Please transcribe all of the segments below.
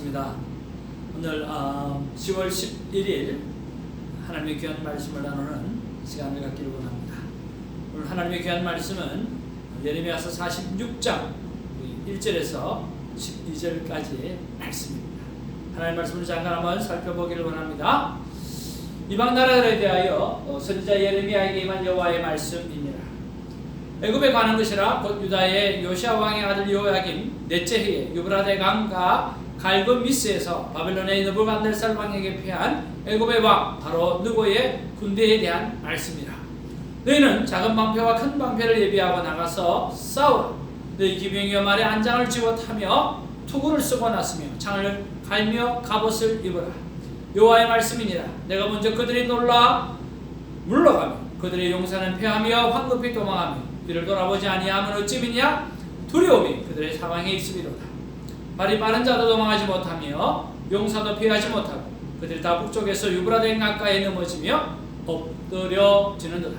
반갑습니다. 오늘 어, 10월 11일 하나님의 귀한 말씀을 나누는 시간을 갖기를 원합니다. 오늘 하나님의 귀한 말씀은 예레미야서 46장 1절에서 12절까지의 말씀입니다. 하나님의 말씀을 잠깐 한번 살펴보기를 원합니다. 이방 나라들에 대하여 어, 선지자 예레미야에게 임한 여호와의 말씀입니다. 애굽에 가는 것이라 곧 유다의 요시아 왕의 아들 요야김 넷째 해에 유브라데 강과 갈급 미스에서 바벨론의 느부갓네살 왕에게 패한 애굽의 왕 바로 느고의 군대에 대한 말씀이라. 너희는 작은 방패와 큰 방패를 예비하고 나가서 싸우라. 너희 기병이여 말에 안장을 지워 타며 투구를 쓰고 났으며 창을 갈며 갑옷을 입어라. 여호와의 말씀이니라. 내가 먼저 그들이 놀라 물러가며 그들의 용사는 패하며 황급히 도망하며 뒤를 돌아보지 아니하면 어찌 미냐 두려움이 그들의 사방에 있음이로다 발이 빠른 자도 도망하지 못하며 용사도 피하지 못하고 그들이 다 북쪽에서 유브라데 강가에 넘어지며 엎드려지는 도다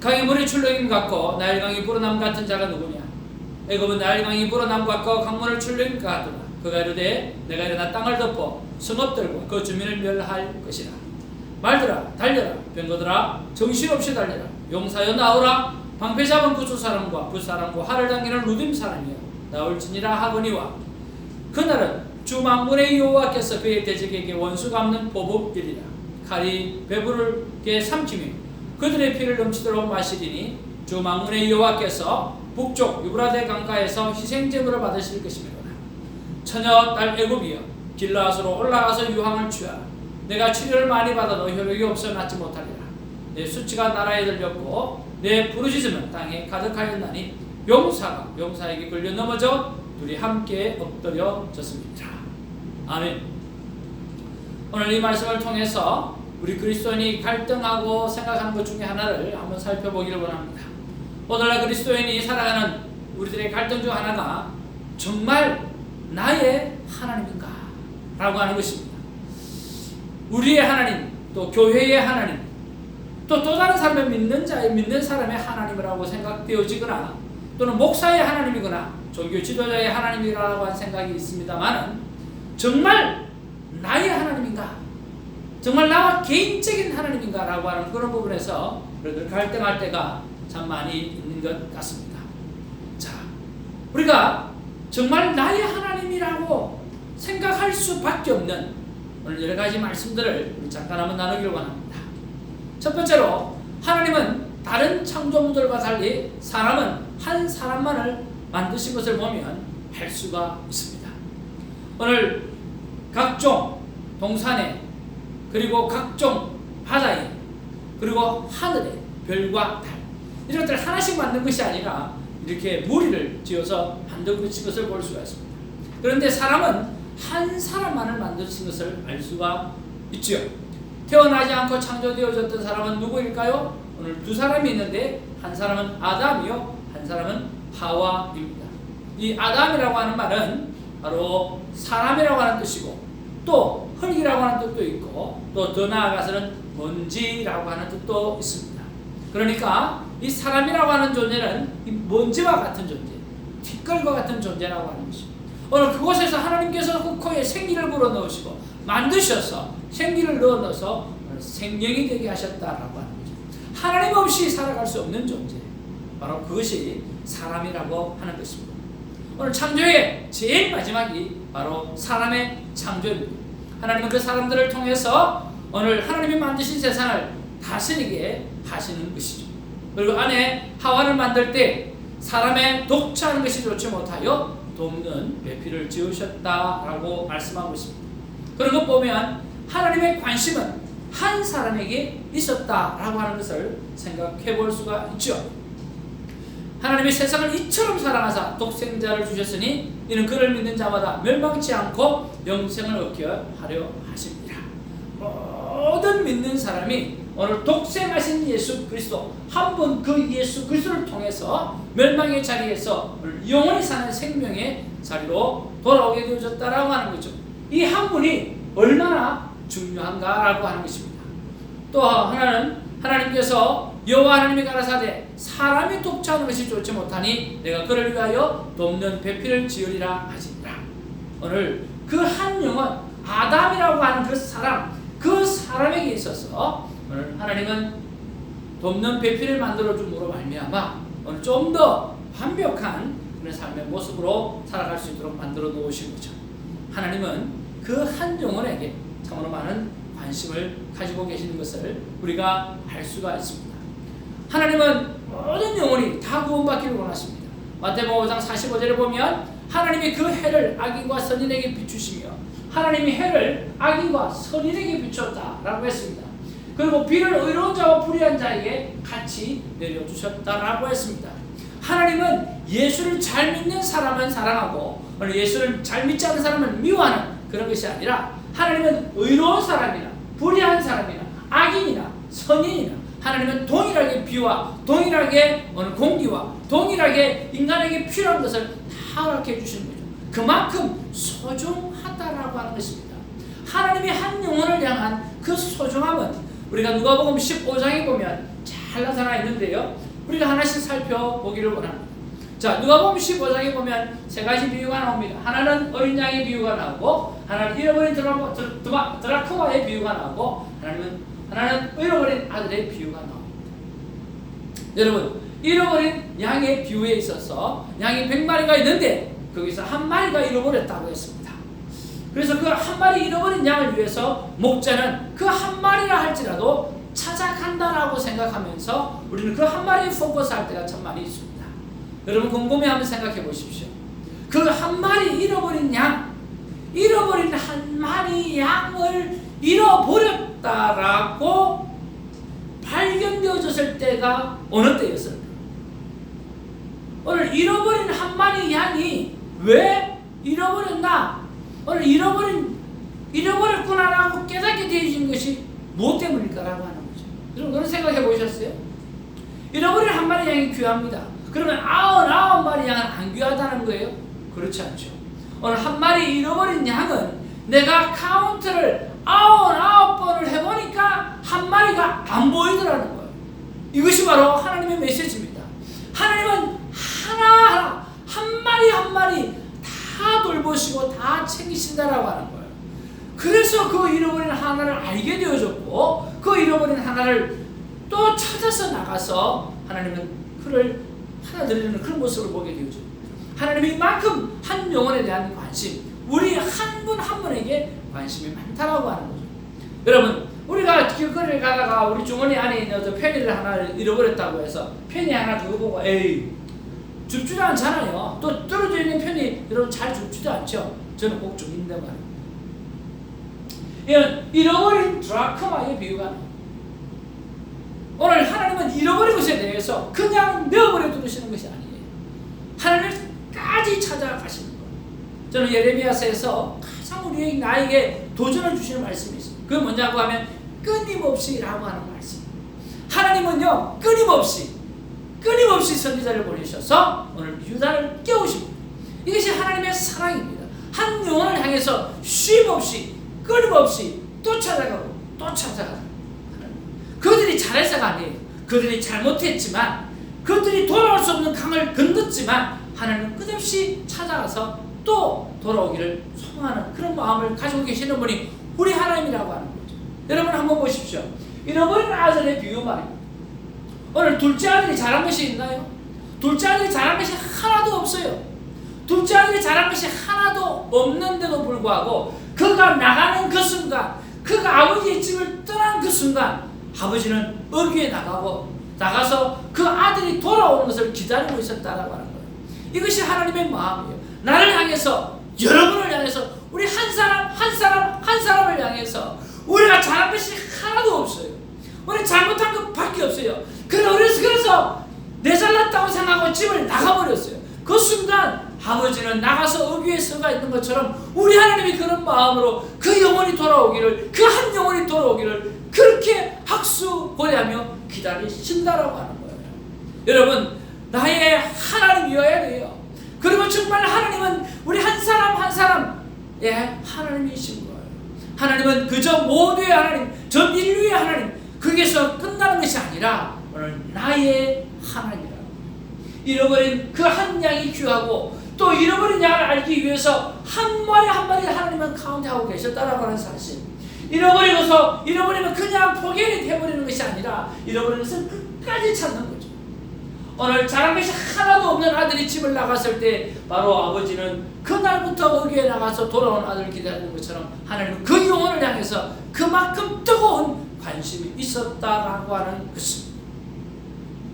강의 물이 출렁임 같고 나일강이 불어남 같은 자가 누구냐? 애굽은 나일강이 불어남 같고 강물을 출렁임 같도다 그가 이르되 내가 일어나 땅을 덮어 성읍들과 그 주민을 멸할 것이라. 말들아 달려라. 병거들아 정신없이 달려라. 용사여 나오라. 방패 잡은 구수 사람과 부 사람과 활을 당기는 루딤 사람이여 나올지니라 하거니와 그날은 주 만군의 여호와께서 그의 대적에게 원수 갚는 보복이리라. 칼이 배부르게 삼키며 그들의 피를 넘치도록 마시리니 주 만군의 여호와께서 북쪽 유브라데 강가에서 희생 제물을 받으실 것이미로다. 처녀 딸 애굽이여 길라앗으로 올라가서 유황을 취하라 내가 치료를 많이 받아도 효력이 없어 낫지 못하리라. 내 수치가 나라에 들렸고 내 부르짖음은 땅에 가득하였나니 용사가 용사에게 걸려 넘어져 둘이 함께 엎드려졌습니다. 아멘. 오늘 이 말씀을 통해서 우리 그리스도인이 갈등하고 생각하는 것 중에 하나를 한번 살펴보기를 원합니다. 오늘날 그리스도인이 살아가는 우리들의 갈등 중 하나가 정말 나의 하나님인가? 라고 하는 것입니다. 우리의 하나님, 또 교회의 하나님, 또또 다른 사람의 믿는 자의 믿는 사람의 하나님이라고 생각되어지거나 또는 목사의 하나님이거나 종교 지도자의 하나님이라고 하는 생각이 있습니다만은 정말 나의 하나님인가? 정말 나와 개인적인 하나님인가라고 하는 그런 부분에서 그래도 갈등할 때가 참 많이 있는 것 같습니다. 자, 우리가 정말 나의 하나님이라고 생각할 수밖에 없는 오늘 여러 가지 말씀들을 잠깐 한번 나누기를 원합니다. 첫 번째로 하나님은 다른 창조물들과 달리 사람은 한 사람만을 만드신 것을 보면 알 수가 있습니다. 오늘 각종 동산에 그리고 각종 바다에 그리고 하늘에 별과 달 이런 것들 하나씩 만든 것이 아니라 이렇게 무리를 지어서 만든 것을 볼 수가 있습니다. 그런데 사람은 한 사람만을 만드신 것을 알 수가 있지요. 태어나지 않고 창조되어졌던 사람은 누구일까요? 오늘 두 사람이 있는데 한 사람은 아담이요, 한 사람은 하와입니다. 이 아담이라고 하는 말은 바로 사람이라고 하는 뜻이고 또 흙이라고 하는 뜻도 있고 또 더 나아가서는 먼지라고 하는 뜻도 있습니다. 그러니까 이 사람이라고 하는 존재는 이 먼지와 같은 존재, 티끌과 같은 존재라고 하는 것입니다. 오늘 그곳에서 하나님께서 그 코에 생기를 불어 넣으시고 만드셔서 생기를 넣어서 생명이 되게 하셨다라고 하는 거죠. 하나님 없이 살아갈 수 없는 존재. 바로 그것이 사람이라고 하는 것입니다. 오늘 창조의 제일 마지막이 바로 사람의 창조입니다. 하나님은 그 사람들을 통해서 오늘 하나님이 만드신 세상을 다스리게 하시는 것이죠. 그리고 안에 하와를 만들 때 사람의 독차하는 것이 좋지 못하여 돕는 배필을 지으셨다라고 말씀하고 있습니다. 그런 것 보면 하나님의 관심은 한 사람에게 있었다라고 하는 것을 생각해 볼 수가 있죠. 하나님이 세상을 이처럼 사랑하사 독생자를 주셨으니 이는 그를 믿는 자마다 멸망치 않고 영생을 얻게 하려 하십니다. 모든 믿는 사람이 오늘 독생하신 예수 그리스도 한분그 예수 그리스도를 통해서 멸망의 자리에서 영원히 사는 생명의 자리로 돌아오게 되어졌다라고 하는 거죠. 이 한 분이 얼마나 중요한가라고 하는 것입니다. 또 하나는 하나님께서 여호와 하나님이 가라사대 사람이 독차하는 것이 좋지 못하니 내가 그를 위하여 돕는 배필을 지으리라 하시니라. 오늘 그 한 영혼 아담이라고 하는 그 사람 그 사람에게 있어서 오늘 하나님은 돕는 배필을 만들어 줌으로 말미암아 오늘 좀 더 완벽한 그런 삶의 모습으로 살아갈 수 있도록 만들어 놓으신 거죠. 하나님은 그 한 영혼에게 참으로 많은 관심을 가지고 계시는 것을 우리가 알 수가 있습니다. 하나님은 모든 영혼이 다 구원받기를 원하십니다. 마태복음 5장 45절에 보면 하나님이 그 해를 악인과 선인에게 비추시며 하나님이 해를 악인과 선인에게 비췄다라고 했습니다. 그리고 비를 의로운 자와 불의한 자에게 같이 내려주셨다라고 했습니다. 하나님은 예수를 잘 믿는 사람은 사랑하고 예수를 잘 믿지 않는 사람은 미워하는 그런 것이 아니라 하나님은 의로운 사람이나 불의한 사람이나 악인이나 선인이나 하나님은 동일하게 비와 동일하게 공기와 동일하게 인간에게 필요한 것을 다 허락해 주시는 거죠. 그만큼 소중하다라고 하는 것입니다. 하나님이 한 영혼을 향한 그 소중함은 우리가 누가복음 15장에 보면 잘 나타나 있는데요. 우리가 하나씩 살펴보기를 원합니다. 자, 누가복음 15장에 보면 세 가지 비유가 나옵니다. 하나는 어린 양의 비유가 나오고, 하나는 잃어버린 드라, 드라, 드라크마의 비유가 나오고, 하나는 하나는 잃어버린 아들의 비유가 나옵니다. 여러분, 잃어버린 양의 비유에 있어서 양이 100마리가 있는데 거기서 한 마리가 잃어버렸다고 했습니다. 그래서 그 한 마리 잃어버린 양을 위해서 목자는 그 한 마리라 할지라도 찾아간다라고 생각하면서 우리는 그 한 마리에 포커스할 때가 참 많이 있습니다. 여러분 궁금해 한번 생각해 보십시오. 그 한 마리 잃어버린 양, 잃어버린 한 마리 양을 잃어버렸다라고 발견되어졌을 때가 어느 때였을까? 오늘 잃어버린 한 마리 양이 왜 잃어버렸나? 오늘 잃어버린 잃어버렸구나라고 깨닫게 되어진 것이 무엇 때문일까라고 하는 거죠. 여러분 생각해 보셨어요? 잃어버린 한 마리 양이 귀합니다. 그러면 아흔아홉 마리 양은 안 귀하다는 거예요? 그렇지 않죠. 오늘 한 마리 잃어버린 양은 내가 카운트를 아흔아홉 번을 해보니까 한 마리가 안 보이더라는 거예요. 이것이 바로 하나님의 메시지입니다. 하나님은 하나하나 한 마리 한 마리 다 돌보시고 다 챙기신다라고 하는 거예요. 그래서 그 잃어버린 하나를 알게 되어졌고 그 잃어버린 하나를 또 찾아서 나가서 하나님은 그를 받아들이는 그런 모습을 보게 되어죠. 하나님이 이만큼 한 영혼에 대한 관심, 우리 한 분한 분에게 관심이 많다라고 하는 거죠. 여러분, 우리가 길거리를 가다가 우리 주머니 안에 있는 어떤 페니를 하나 잃어버렸다고 해서 페니 하나 그거 보고 에이 줍지도 않잖아요. 또 떨어져 있는 편이 여러분 잘 줍지도 않죠. 저는 꼭 줍는데 말이에요. 이런 잃어버린 드라크마의 비유가 오늘 하나님은 잃어버린 것에 대해서 그냥 내어버려 두시는 것이 아니에요. 하나님까지 거예요. 저는 예레미야서에서 가장 우리 나에게 도전을 주시는 말씀이 있어요. 그 뭐냐고 하면 끊임없이라고 하는 말씀. 하나님은요 끊임없이 끊임없이 선지자를 보내셔서 오늘 유다를 깨우십니다. 이것이 하나님의 사랑입니다. 한 영혼을 향해서 쉼없이 끊임없이 또 찾아가고 또 찾아가고 그들이 잘해서가 아니에요. 그들이 잘못했지만 그들이 돌아올 수 없는 강을 건넜지만 하나님은 끝없이 찾아가서 또 돌아오기를 소망하는 그런 마음을 가지고 계시는 분이 우리 하나님이라고 하는 거죠. 여러분 한번 보십시오. 잃어버린 아들의 비유 말입니다. 오늘 둘째 아들이 잘한 것이 있나요? 둘째 아들이 잘한 것이 하나도 없어요. 둘째 아들이 잘한 것이 하나도 없는데도 불구하고 그가 나가는 그 순간, 그가 아버지의 집을 떠난 그 순간 아버지는 어귀에 나가고 나가서 그 아들이 돌아오는 것을 기다리고 있었다라고 하는 거예요. 이것이 하나님의 마음이에요. 나를 향해서 여러분을 향해서 우리 한 사람 한 사람 한 사람을 향해서 우리가 잘한 것이 하나도 없어요. 우리 잘못한 것밖에 없어요. 그래서 그래서 내 잘났다고 생각하고 집을 나가버렸어요. 그 순간 아버지는 나가서 어귀에 서가 있는 것처럼 우리 하나님이 그런 마음으로 그 영혼이 돌아오기를 그 한 영혼이 돌아오기를 그렇게 학수 고대하며 기다리신다라고 하는 거예요. 여러분 나의 하나님 이어야 돼요. 그리고 정말 하나님은 우리 한 사람 한 사람의 하나님이신 거예요. 하나님은 그저 모두의 하나님, 전 인류의 하나님, 거기서 끝나는 것이 아니라 오늘 나의 하나님이라고. 잃어버린 그 한 양이 귀하고 또 잃어버린 양을 알기 위해서 한 마리 한 마리 하나님은 가운데 하고 계셨다라고 하는 사실. 잃어버리고서 잃어버리면 그냥 포기해 돼버리는 것이 아니라 잃어버리는 것은 끝까지 찾는 거죠. 오늘 자란 것이 하나도 없는 아들이 집을 나갔을 때 바로 아버지는 그날부터 거기에 나가서 돌아온 아들을 기다리는 것처럼 하나님은 그 영혼을 향해서 그만큼 뜨거운 관심이 있었다라고 하는 것입니다.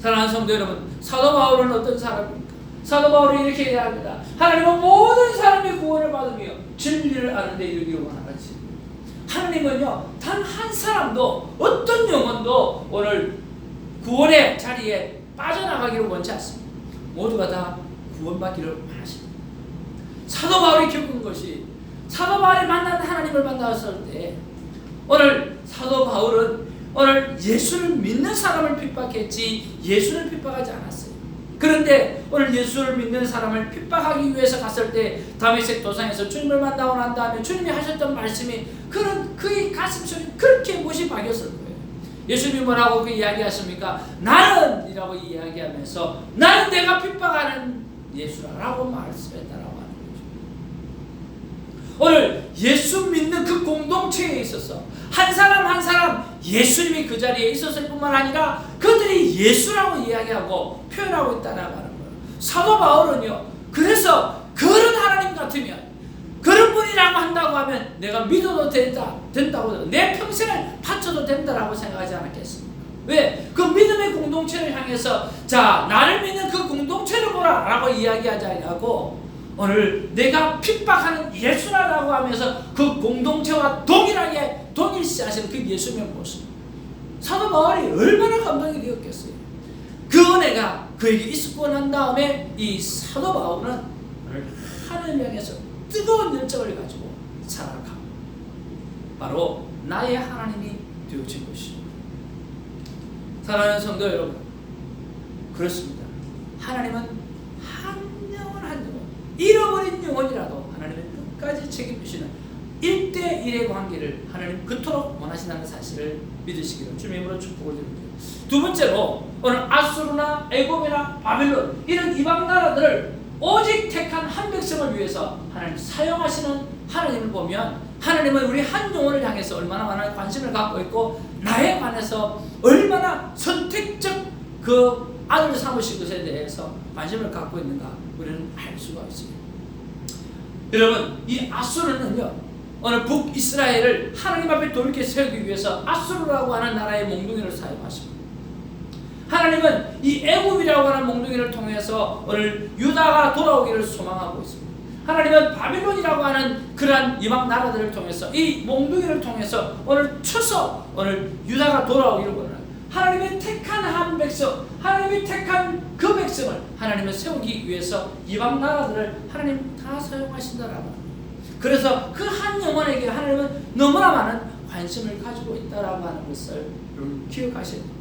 사랑하는 성도 여러분, 사도 바울은 어떤 사람입니까? 사도 바울이 이렇게 이야기합니다. 하나님은 모든 사람이 구원을 받으며 진리를 아는 데 이르기를 원하지. 하나님은요, 단 한 사람도 어떤 영혼도 오늘 구원의 자리에 빠져나가기를 원치 않습니다. 모두가 다 구원받기를 원하십니다. 사도 바울이 겪은 것이 사도 바울이 만난 하나님을 만났을 때 오늘 사도 바울은 오늘 예수를 믿는 사람을 핍박했지 예수를 핍박하지 않았어요. 그런데 오늘 예수를 믿는 사람을 핍박하기 위해서 갔을 때 다메섹 도상에서 주님을 만나고 난 다음에 주님이 하셨던 말씀이 그런 그의 가슴속에 그렇게 못이 박였을 거예요. 예수님이 뭐라고 그 이야기하십니까? 나는 이라고 이야기하면서 나는 내가 핍박하는 예수라라고 말씀했다라고 하는 거죠. 오늘 예수 믿는 그 공동체에 있어서 한 사람 한 사람 예수님이 그 자리에 있었을 뿐만 아니라 그들이 예수라고 이야기하고 표현하고 있다라고 하는 거예요. 사도 바울은요. 그래서 그런 하나님 같으면 그런 분이라고 한다고 하면 내가 믿어도 된다, 된다고 내 평생을 바쳐도 된다라고 생각하지 않았겠습니까? 왜? 그 믿음의 공동체를 향해서 자 나를 믿는 그 공동체를 보라 라고 이야기하지 않고 오늘 내가 핍박하는 예수라라고 하면서 그 공동체와 동일하게 동일시하시는 그 예수의 모습 사도 바울이 얼마나 감동이 되었겠어요 그 은혜가 그에게 있었고 난 다음에 이 사도 바울은 하나님 향해서 뜨거운 열정을 가지고 살아가 바로 나의 하나님이 되어진 것이죠. 사랑하는 성도 여러분 그렇습니다. 하나님은 한 영혼 한 영혼 잃어버린 영혼이라도 하나님은 끝까지 책임지시는 1대1의 관계를 하나님 그토록 원하신다는 사실을 믿으시기를 주님으로 축복을 드립니다. 두 번째로 오늘 아수르나 애굽이나 바벨론 이런 이방 나라들을 오직 택한 한 백성을 위해서 하나님 사용하시는 하나님을 보면 하나님은 우리 한 영혼을 향해서 얼마나 많은 관심을 갖고 있고 나에 관해서 얼마나 선택적 그 아들을 삼으신 것에 대해서 관심을 갖고 있는가 우리는 알 수가 있습니다. 여러분 이 아수르는요 오늘 북이스라엘을 하나님 앞에 돌게 세우기 위해서 아수르라고 하는 나라의 몽둥이를 사용하십니다. 하나님은 이 애굽이라고 하는 몽둥이를 통해서 오늘 유다가 돌아오기를 소망하고 있습니다. 하나님은 바빌론이라고 하는 그러한 이방 나라들을 통해서 이 몽둥이를 통해서 오늘 쳐서 오늘 유다가 돌아오기를 원합니다. 하나님의 택한 한 백성, 하나님이 택한 그 백성을 하나님을 세우기 위해서 이방 나라들을 하나님 다 사용하신다라고. 그래서 그 한 영혼에게 하나님은 너무나 많은 관심을 가지고 있다라고 하는 것을 기억하셔야 됩니다.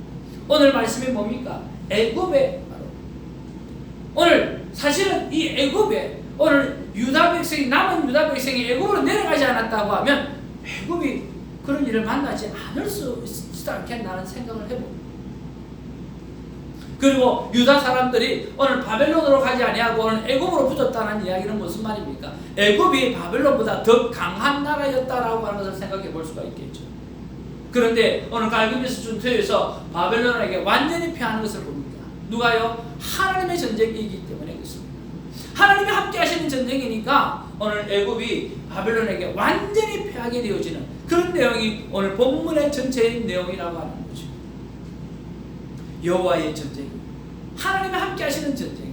오늘 말씀이 뭡니까? 애굽의 오늘 사실은 이 애굽에 오늘 유다 백성이 남은 유다 백성이 애굽으로 내려가지 않았다고 하면 애굽이 그런 일을 만나지 않을 수 있지 않겠나는 생각을 해봅니다. 그리고 유다 사람들이 오늘 바벨론으로 가지 아니하고 오늘 애굽으로 붙었다는 이야기는 무슨 말입니까? 애굽이 바벨론보다 더 강한 나라였다라고 하는 것을 생각해 볼 수가 있겠죠. 그런데 오늘 갈그미스 준표에서 바벨론에게 완전히 패하는 것을 봅니다. 누가요? 하나님의 전쟁이기 때문에 그렇습니다. 하나님이 함께 하시는 전쟁이니까 오늘 애굽이 바벨론에게 완전히 패하게 되어지는 그런 내용이 오늘 본문의 전체의 내용이라고 하는 거죠. 여호와의 전쟁, 하나님이 함께 하시는 전쟁.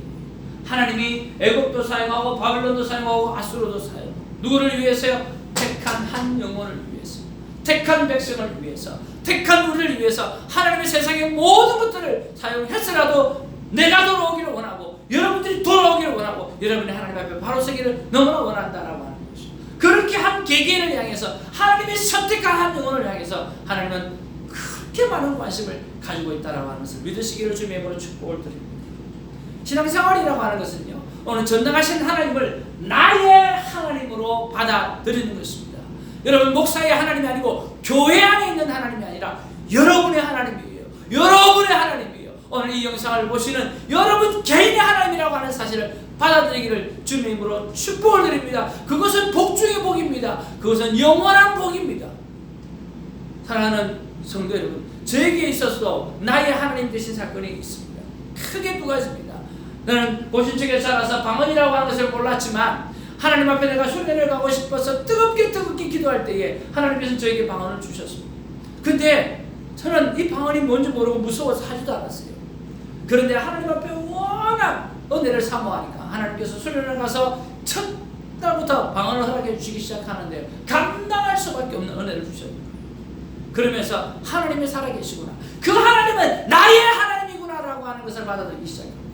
하나님이 애굽도 사용하고 바벨론도 사용하고 아수르도 사용. 누구를 위해서요? 택한 한 영혼을 위해서, 택한 백성을 위해서, 택한 우리를 위해서 하나님의 세상의 모든 것들을 사용했으라도 내가 돌아오기를 원하고 여러분들이 돌아오기를 원하고 여러분이 하나님 앞에 바로 서기를 너무나 원한다라고 하는 것이죠. 그렇게 한 계기를 향해서 하나님의 선택한 한 영혼을 향해서 하나님은 그렇게 많은 관심을 가지고 있다라고 하는 것을 믿으시기를 주님의 이름으로 축복을 드립니다. 신앙생활이라고 하는 것은요. 오늘 전능하신 하나님을 나의 하나님으로 받아들이는 것입니다. 여러분 목사의 하나님이 아니고 교회 안에 있는 하나님이 아니라 여러분의 하나님이에요. 여러분의 하나님이에요. 오늘 이 영상을 보시는 여러분 개인의 하나님이라고 하는 사실을 받아들이기를 주님의 이름으로 축복을 드립니다. 그것은 복 중의 복입니다. 그것은 영원한 복입니다. 사랑하는 성도 여러분, 저에게 있어서도 나의 하나님 되신 사건이 있습니다. 크게 두 가지입니다. 나는 고신축에 살아서 방언이라고 하는 것을 몰랐지만 하나님 앞에 내가 순례를 가고 싶어서 뜨겁게 뜨겁게 기도할 때에 하나님께서 저에게 방언을 주셨습니다. 근데 저는 이 방언이 뭔지 모르고 무서워서 하지도 않았어요. 그런데 하나님 앞에 워낙 은혜를 사모하니까 하나님께서 순례를 가서 첫 달부터 방언을 허락해 주시기 시작하는데 감당할 수밖에 없는 은혜를 주셨습니다. 그러면서 하나님이 살아계시구나. 그 하나님은 나의 하나님이구나라고 하는 것을 받아들이기 시작합니다.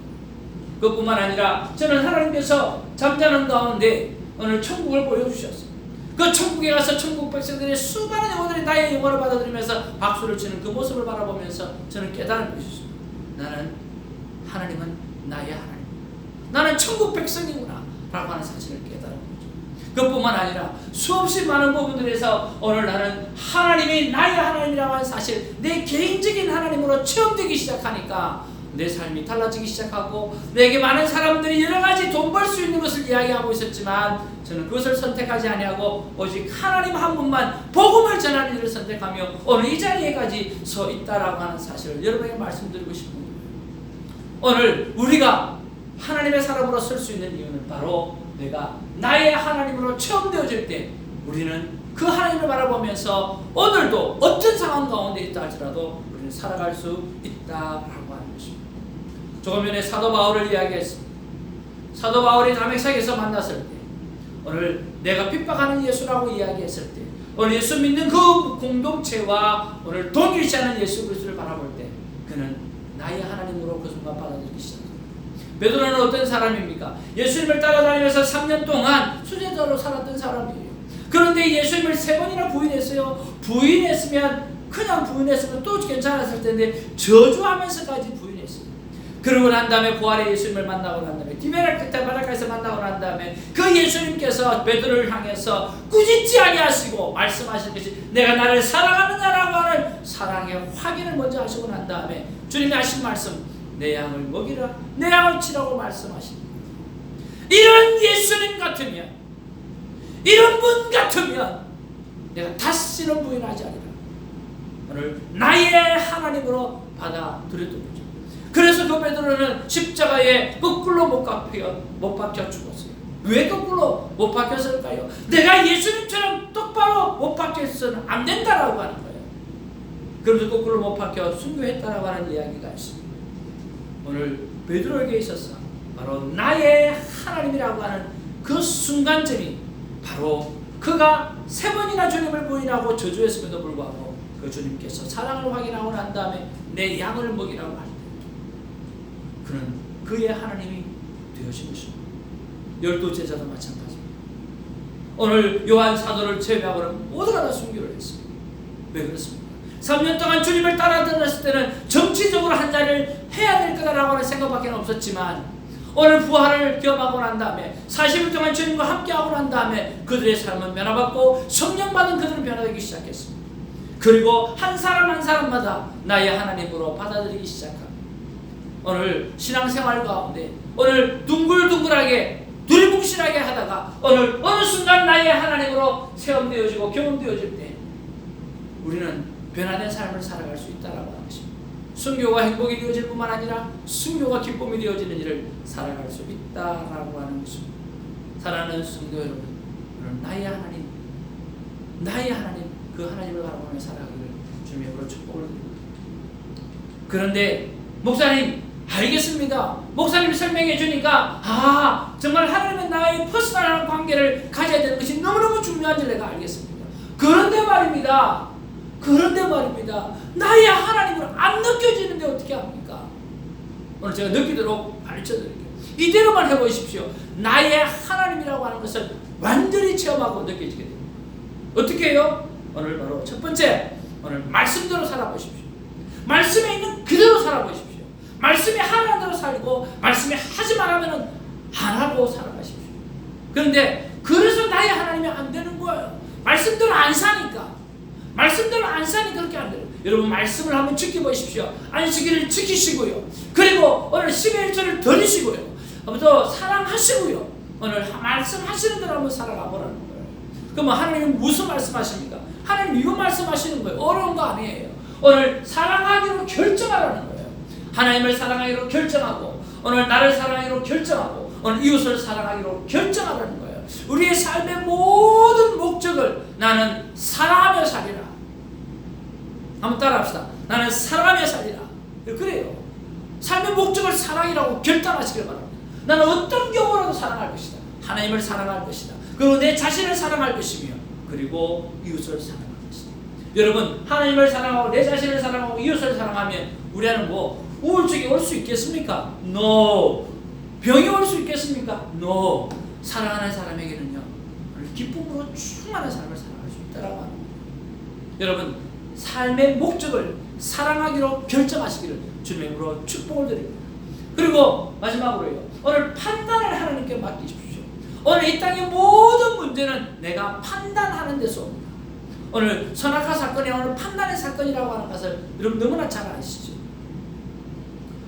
그뿐만 아니라 저는 하나님께서 잠자는 가운데 오늘 천국을 보여주셨어요. 그 천국에 가서 천국 백성들의 수많은 영혼들이 나의 영혼을 받아들이면서 박수를 치는 그 모습을 바라보면서 저는 깨달은 것이죠. 나는 하나님은 나의 하나님. 나는 천국 백성이구나. 라고 하는 사실을 깨달은 거죠. 그뿐만 아니라 수없이 많은 부분들에서 오늘 나는 하나님이 나의 하나님이라고 하는 사실, 내 개인적인 하나님으로 체험되기 시작하니까 내 삶이 달라지기 시작하고 내게 많은 사람들이 여러 가지 돈 벌 수 있는 것을 이야기하고 있었지만 저는 그것을 선택하지 아니하고 오직 하나님 한 분만 복음을 전하는 일을 선택하며 오늘 이 자리에까지 서 있다라고 하는 사실을 여러분에게 말씀드리고 싶습니다. 오늘 우리가 하나님의 사람으로 설 수 있는 이유는 바로 내가 나의 하나님으로 체험되어질 때 우리는 그 하나님을 바라보면서 오늘도 어떤 상황 가운데 있다 할지라도 우리는 살아갈 수 것입니다. 조금 전에 사도 바울을 이야기했습니다. 사도 바울이 담액사에서 만났을 때 오늘 내가 핍박하는 예수라고 이야기했을 때 오늘 예수 믿는 그 공동체와 오늘 동일시 하는 예수 그리스도를 바라볼 때 그는 나의 하나님으로 그 순간 받아들이기 시작합니다. 베드로는 어떤 사람입니까? 예수님을 따라다니면서 3년 동안 수제자로 살았던 사람이에요. 그런데 예수님을 세 번이나 부인했어요. 부인했으면 그냥 부인했으면 또 괜찮았을 텐데 저주하면서까지 부인했어요. 그러고 난 다음에 부활의 예수님을 만나고 난 다음에 디베라 끝에 바닷가에서 만나고 난 다음에 그 예수님께서 베드로를 향해서 꾸짖지 아니하시고 말씀하신 것이 내가 나를 사랑하느냐라고 하는 사랑의 확인을 먼저 하시고 난 다음에 주님이 하신 말씀 내 양을 먹이라 내 양을 치라고 말씀하십니다. 이런 예수님 같으면 이런 분 같으면 내가 다시는 부인하지 않으라. 오늘 나의 하나님으로 받아들였던 거죠. 그래서 그 베드로는 십자가에 거꾸로 못 박혀 못 박혀 죽었어요. 왜 거꾸로 못 박혔을까요? 내가 예수님처럼 똑바로 못 박혔으면 안 된다라고 하는 거예요. 그래서 거꾸로 못 박혀 순교했다라고 하는 이야기가 있습니다. 오늘 베드로에게 있어서 바로 나의 하나님이라고 하는 그 순간점이 바로 그가 세 번이나 주님을 부인하고 저주했음에도 불구하고 그 주님께서 사랑을 확인하고 난 다음에 내 양을 먹이라고 할때 그는 그의 하나님이 되어진 것입니다. 열두 제자도 마찬가지입니다. 오늘 요한 사도를 제외하고는 모두가 다 순교를 했습니다. 왜 그렇습니까? 3년 동안 주님을 따라다녔을 때는 정치적으로 한 자리를 해야 될 거다라고 하는 생각밖에 없었지만 오늘 부활을 경험하고 난 다음에 40일 동안 주님과 함께하고 난 다음에 그들의 삶은 변화받고 성령 받은 그들은 변화되기 시작했습니다. 그리고 한 사람 한 사람마다 나의 하나님으로 받아들이기 시작합니다. 오늘 신앙생활 가운데 오늘 둥글둥글하게 두리뭉실하게 하다가 오늘 어느 순간 나의 하나님으로 체험되어지고 경험되어질 때 우리는 변화된 삶을 살아갈 수 있다라고 하는 것입니다. 순교가 행복이 되어질 뿐만 아니라 순교가 기쁨이 되어지는 일을 살아갈 수 있다라고 하는 것입니다. 사랑하는 성도 여러분, 오늘 나의 하나님, 나의 하나님, 그 하나님을 바라보며 살아가기를 주님으로 축복을 드립니다. 그런데 목사님 알겠습니다. 목사님이 설명해 주니까 아 정말 하나님은 나의 퍼스널한 관계를 가져야 되는 것이 너무너무 중요한 줄 내가 알겠습니다. 그런데 말입니다. 그런데 말입니다. 나의 하나님을 안 느껴지는데 어떻게 합니까? 오늘 제가 느끼도록 가르쳐드릴게요. 이대로만 해보십시오. 나의 하나님이라고 하는 것을 완전히 체험하고 느껴지게 됩니다. 어떻게 해요? 오늘 바로 첫 번째, 오늘 말씀대로 살아보십시오. 말씀에 있는 그대로 살아보십시오. 말씀이 하라는 대로 살고, 말씀이 하지 말라면 안 하고 살아가십시오. 그런데 그래서 나의 하나님이 안 되는 거예요. 말씀대로 안 사니까. 말씀대로 안 사니까 그렇게 안 돼요. 여러분 말씀을 한번 지켜보십시오. 안식일을 지키시고요. 그리고 오늘 11절을 드리시고요. 먼저 사랑하시고요. 오늘 말씀하시는 대로 한번 살아가 보라는 거예요. 그러면 하나님은 무슨 말씀하십니까? 하나님 이거 말씀하시는 거예요. 어려운 거 아니에요. 오늘 사랑하기로 결정하라는 거예요. 하나님을 사랑하기로 결정하고 오늘 나를 사랑하기로 결정하고 오늘 이웃을 사랑하기로 결정하라는 거예요. 우리의 삶의 모든 목적을 나는 사랑하며 살리라. 한번 따라합시다. 나는 사랑하며 살리라. 그래요. 삶의 목적을 사랑이라고 결단하시길 바랍니다. 나는 어떤 경우라도 사랑할 것이다. 하나님을 사랑할 것이다. 그리고 내 자신을 사랑할 것이며 그리고 이웃을 사랑할 것이다. 여러분 하나님을 사랑하고 내 자신을 사랑하고 이웃을 사랑하면 우리는 뭐 우울증이 올 수 있겠습니까? No. 병이 올 수 있겠습니까? No. 사랑하는 사람에게는요 기쁨으로 충만한 삶을 살아갈 수 있다라고 합니다. 여러분 삶의 목적을 사랑하기로 결정하시기를 주님으로 축복을 드립니다. 그리고 마지막으로요. 오늘 판단을 하나님께 맡기십시오. 오늘 이 땅의 모든 문제는 내가 판단하는 데서 옵니다. 오늘 선악과 사건이 오늘 판단의 사건이라고 하는 것을 여러분 너무나 잘 아시죠?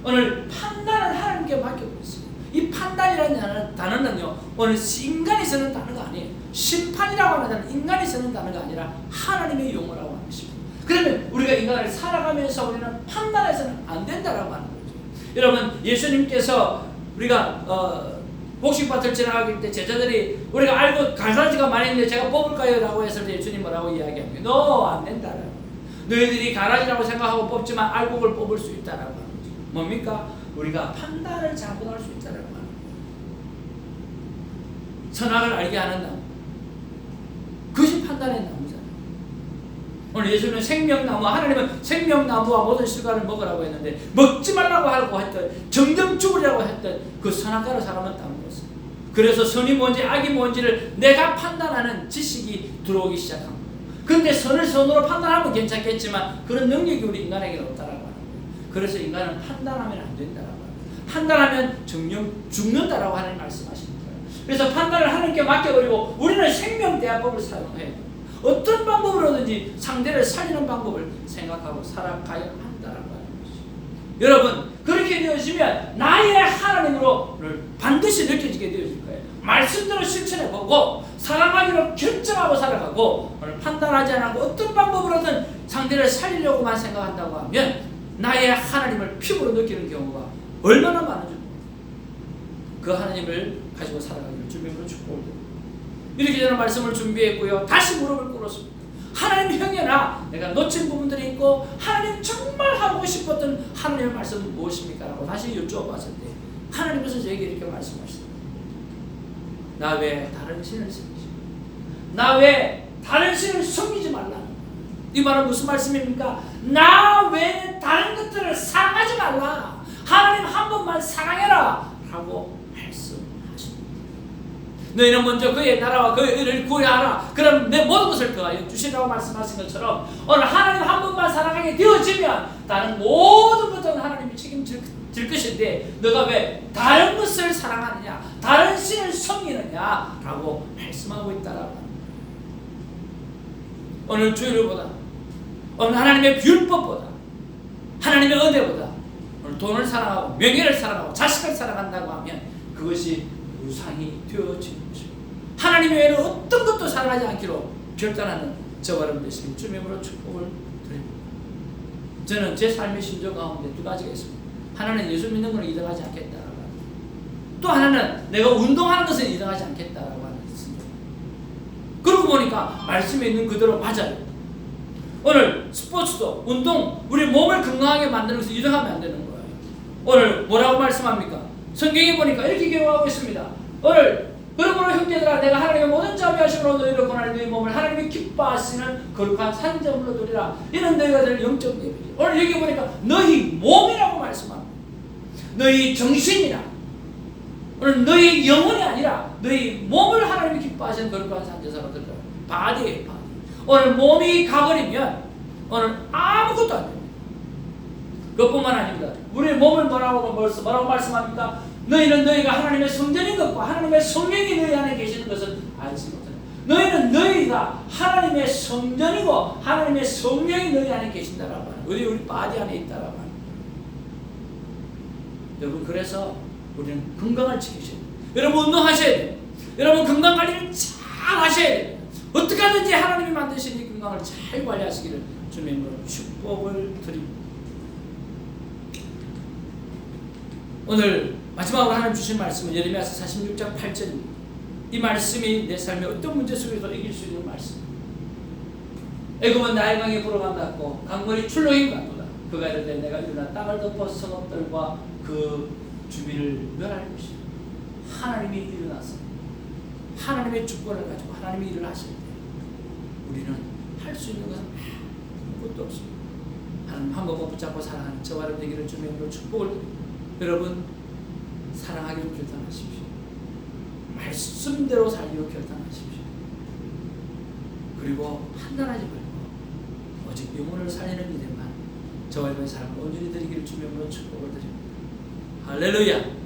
오늘 판단을 하나님께 맡겨보겠습니다. 이 판단이라는 단어는요, 오늘 인간이 쓰는 단어가 아니에요. 심판이라고 하는 단어는 인간이 쓰는 단어가 아니라 하나님의 용어라고 하는 것입니다. 그러면 우리가 인간을 살아가면서 우리는 판단해서는 안 된다라고 하는 거죠. 여러분, 예수님께서 우리가 어, 복식밭을 지나가길 때 제자들이 우리가 알고 가라지가 많이 있는데 제가 뽑을까요? 라고 했을 때 예수님 뭐라고 이야기합니까? 너안 된다라고. 너희들이 가라지라고 생각하고 뽑지만 그걸 뽑을 수 있다라고. 뭡니까? 우리가 판단을 잘못할 수 있다라고 하는 거예요. 선악을 알게 하는 나무. 그것이 판단의 나무잖아요. 오늘 예수님은 생명나무, 하나님은 생명나무와 모든 실과를 먹으라고 했는데 먹지 말라고 하고 했던 정령 죽으라고 했던 그 선악과를 사람은 따먹었어요. 그래서 선이 뭔지 악이 뭔지를 내가 판단하는 지식이 들어오기 시작한 거예요. 근데 선을 선으로 판단하면 괜찮겠지만 그런 능력이 우리 인간에게는 거예요. 그래서 인간은 판단하면 안 된다라고 거예요. 판단하면 정령 죽는다라고 하는 말씀하시는 거예요. 그래서 판단을 하나님께 맡겨버리고 우리는 생명대화법을 사용해야 돼요. 어떤 방법으로든지 상대를 살리는 방법을 생각하고 살아가야 한다라고 하는 것이죠. 여러분 그렇게 되어지면 나의 하나님으로 반드시 느껴지게 되어질 거예요. 말씀대로 실천해 보고 사랑하기로 결정하고 살아가고 판단하지 않고 어떤 방법으로든 상대를 살리려고만 생각한다고 하면 나의 하나님을 피부로 느끼는 경우가 얼마나 많은지. 그 하나님을 가지고 살아가기를 주님으로 축복을. 이렇게 저는 말씀을 준비했고요. 다시 무릎을 꿇었습니다. 하나님 형제나 내가 놓친 부분들이 있고 하나님 정말 하고 싶었던 하나님의 말씀은 무엇입니까? 라고 다시 여쭈어봤을 때 하나님께서 저에게 이렇게 말씀하시더라고요. 나왜 다른 신을 섬기지? 나왜 다른 신을 섬기지 말라는 이 말은 무슨 말씀입니까? 나 외에 다른 것들을 사랑하지 말라. 하나님 한 번만 사랑해라. 라고 말씀하십니다. 너희는 먼저 그의 나라와 그의 의를 구하라. 그럼 내 모든 것을 더하여 주시라고 말씀하신 것처럼 오늘 하나님 한 번만 사랑하게 되어지면 다른 모든 것들은 하나님이 책임질 질 것인데 너가 왜 다른 것을 사랑하느냐 다른 신을 섬기느냐 라고 말씀하고 있다라고 오늘 주일보다 오늘 하나님의 율법보다 하나님의 은혜보다 오늘 돈을 사랑하고 명예를 사랑하고 자식을 사랑한다고 하면 그것이 우상이 되어지는 것입니다. 하나님 외에는 어떤 것도 사랑하지 않기로 결단하는 저와 여러분 되시길 주님으로 축복을 드립니다. 저는 제 삶의 심정 가운데 두 가지가 있습니다. 하나는 예수 믿는 이동하지 않겠다라고 하는 또 하나는 내가 운동하는 것을 이동하지 않겠다라고 하는 있습니다. 그러고 보니까 말씀에 있는 그대로 맞아요. 오늘 스포츠도 운동 우리 몸을 건강하게 만드는 것을 이동하면 안 되는 거예요. 오늘 뭐라고 말씀합니까? 성경에 보니까 이렇게 기록하고 있습니다. 오늘 그러므로 형제들아 내가 하나님의 모든 자비하심으로 너희를 권하는 너희 몸을 하나님이 기뻐하시는 거룩한 산재물로 드리라. 이는 너희가 될 영적 예배지. 오늘 여기 보니까 너희 몸이라고 말씀합니다. 너희 정신이라. 오늘 너희 영혼이 아니라 너희 몸을 하나님이 기뻐하시는 거룩한 산제사로 드리라. 바디예요, 바디. 오늘 몸이 가버리면 오늘 아무것도 안 됩니다. 그것뿐만 아닙니다. 우리 몸을 뭐라고 뭐라고 말씀합니까? 너희는 너희가 하나님의 성전인 것과 하나님의 성령이 너희 안에 계시는 것을 알지 못한다. 너희는 너희가 하나님의 성전이고 하나님의 성령이 너희 안에 계신다라고 하는. 우리 우리 바디 안에 있다라고 하는. 여러분 그래서 우리는 건강을 지키셔야 돼요. 여러분 운동하셔야 돼요. 여러분 건강 관리를 잘 하셔야 돼요. 어떻게 하든지 하나님이 만드신 이 건강을 잘 관리하시기를 주님의 이름으로 축복을 드립니다. 오늘 마지막으로 하나님 주신 말씀은 예레미야서 46장 8절입니다. 이 말씀이 내 삶의 어떤 문제 속에서 이길 수 있는 말씀. 애굽은 나의 강에 불어간다고 강물이 출렁임 같도다. 그가 이르되 내가 일어나 땅을 덮어 성읍들과 그 주민을 멸할 것이다. 하나님이 일어나서 하나님의 주권을 가지고 하나님이 일을 때 우리는 할 수 있는 것은 아무것도 없습니다. 한 번만 붙잡고 사랑하는 저와 여러분 되기를 주님으로 축복을. 여러분 사랑하기로 결단하십시오. 말씀대로 살기로 결단하십시오. 그리고 판단하지 말고 오직 영혼을 살리는 일에만 저와 여러분의 삶을 온전히 드리기를 주님으로 축복을 드립니다. 할렐루야!